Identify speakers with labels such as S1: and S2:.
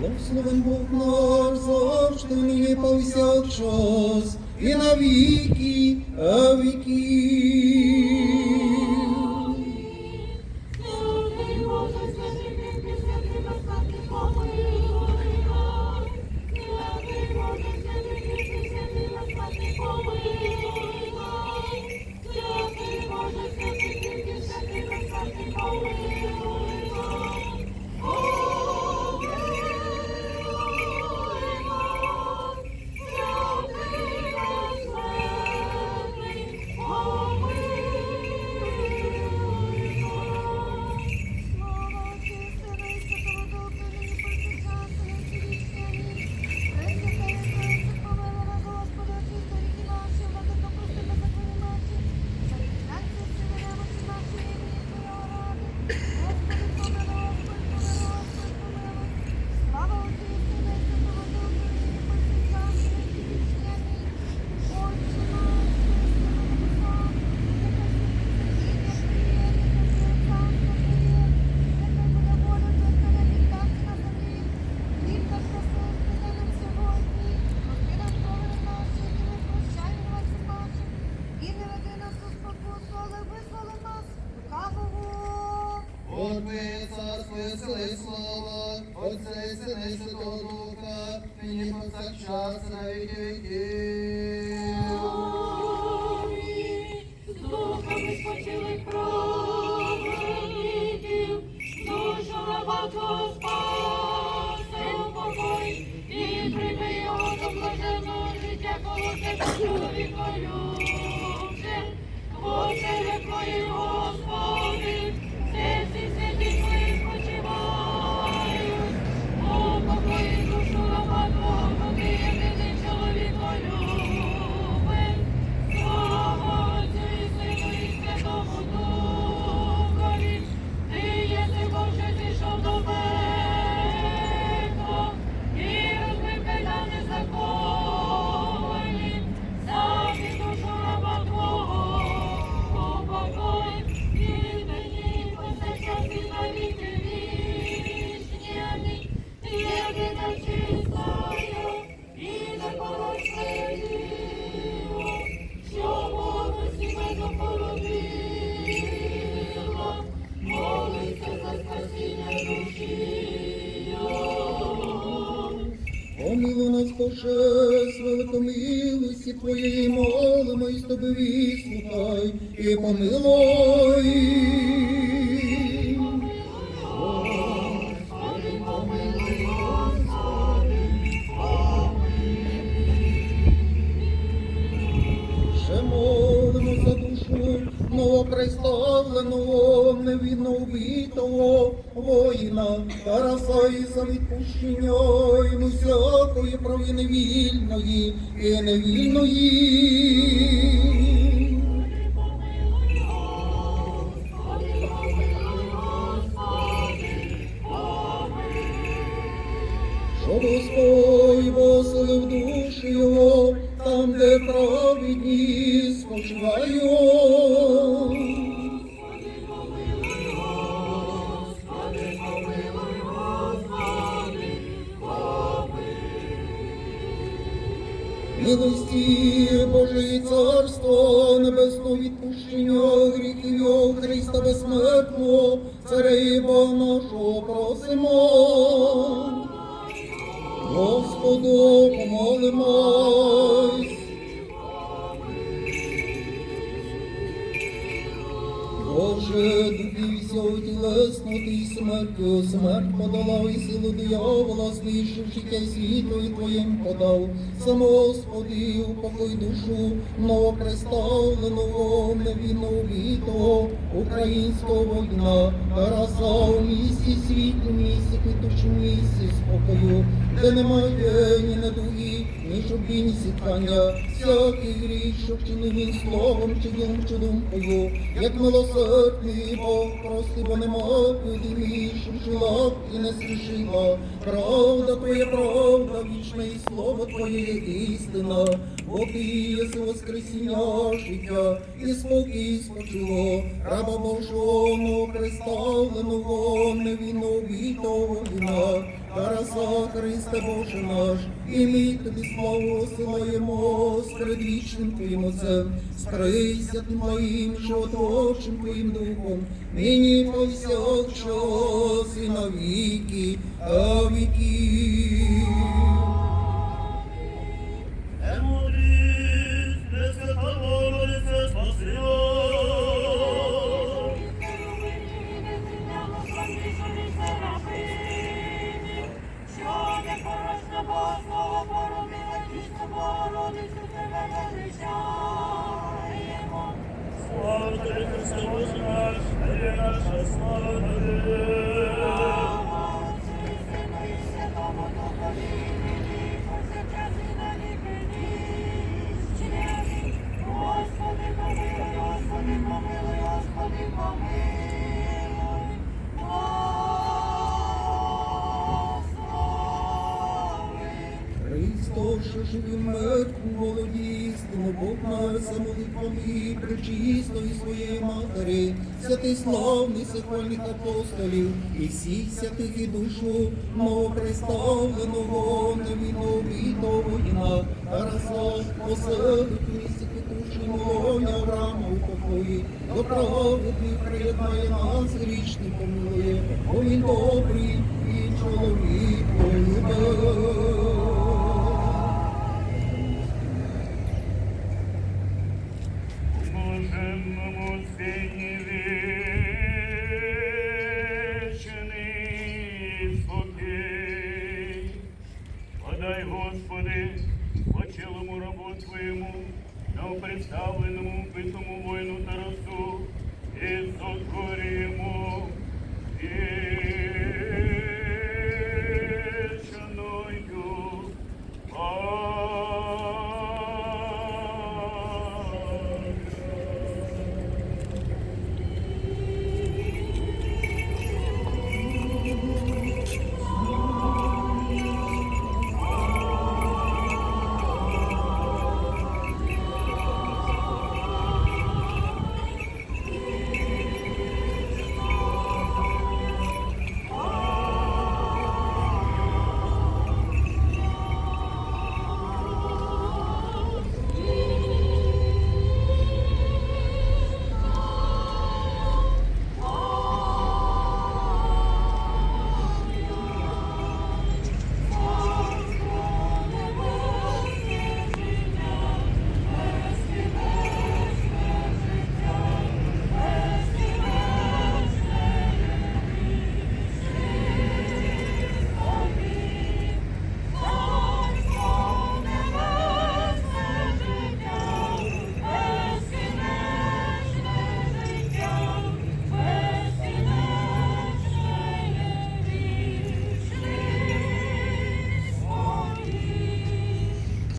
S1: Благословен Бог наш завжди нині повсякчас і на віки, а віків. Отця і Сина і Святого Духа, нині повсякчас на віки віків.
S2: З духами спочили праведників, душу раба Твого спаси у покой, і прийми його життя, любче. Боже, Твої, Господи, Боже,
S1: з великомилості Твоєї молимо, і Тобі вислухай, і помилуй. Новоприставленого, невинно убитого воїна, Тараса і за відпущення йому всякої провини вільної і невільної.
S2: помилуй, Господи, помилуй, Господи, помилуй.
S1: Що Господь воселив душу його, там, де праведні спочивають. Милості Божої царство, небесного відпущення гріхів Христа безсмертного, царя нашого просимо. Господу помолимось. Боже, духи всього тілесного, ти смертю, смерть. Подолав і силу диявола, знищив життя світу і Твоїм подав. Сам Господи, упокой душу новоприставленого, невинно убитого українського воїна, Тараса у місті світлі, місті квітучому місці спокою, де немає ні недуги, ні журбі, ні всякий гріх, що вчинив він словом, чи ділом, чи думкою, як милосердний Бог, прости, бо нема людини, щоб жила і не спішила. Правда Твоя, правда, вічна і слово Твоє є істина, бо Ти єси воскресіння життя, і спокій спочило. раба Божого, представленого невинно віна, Тараса Христе Боже наш, і ми тобі славу силаємо з предвічним Твоїм Отцем, скрийся присвятим моїм, животворчим Твоїм Духом, нині повсякчас і навіки, а віки.
S3: Тобі, Христе Боже наш, є
S1: що живим мертвим володі, істину Бог за молитвами пречистої своєї матері, святий славний сихвальних апостолів і всіх святих і душу новоприставленого невіновітого воїна, Тараса, поселить місці петушного Авраама у покої, до праведних приєднає нас грішний помилує, бо він добрий
S3: рабу Твоєму, на представленому битому воїну Тарасу, і сотвори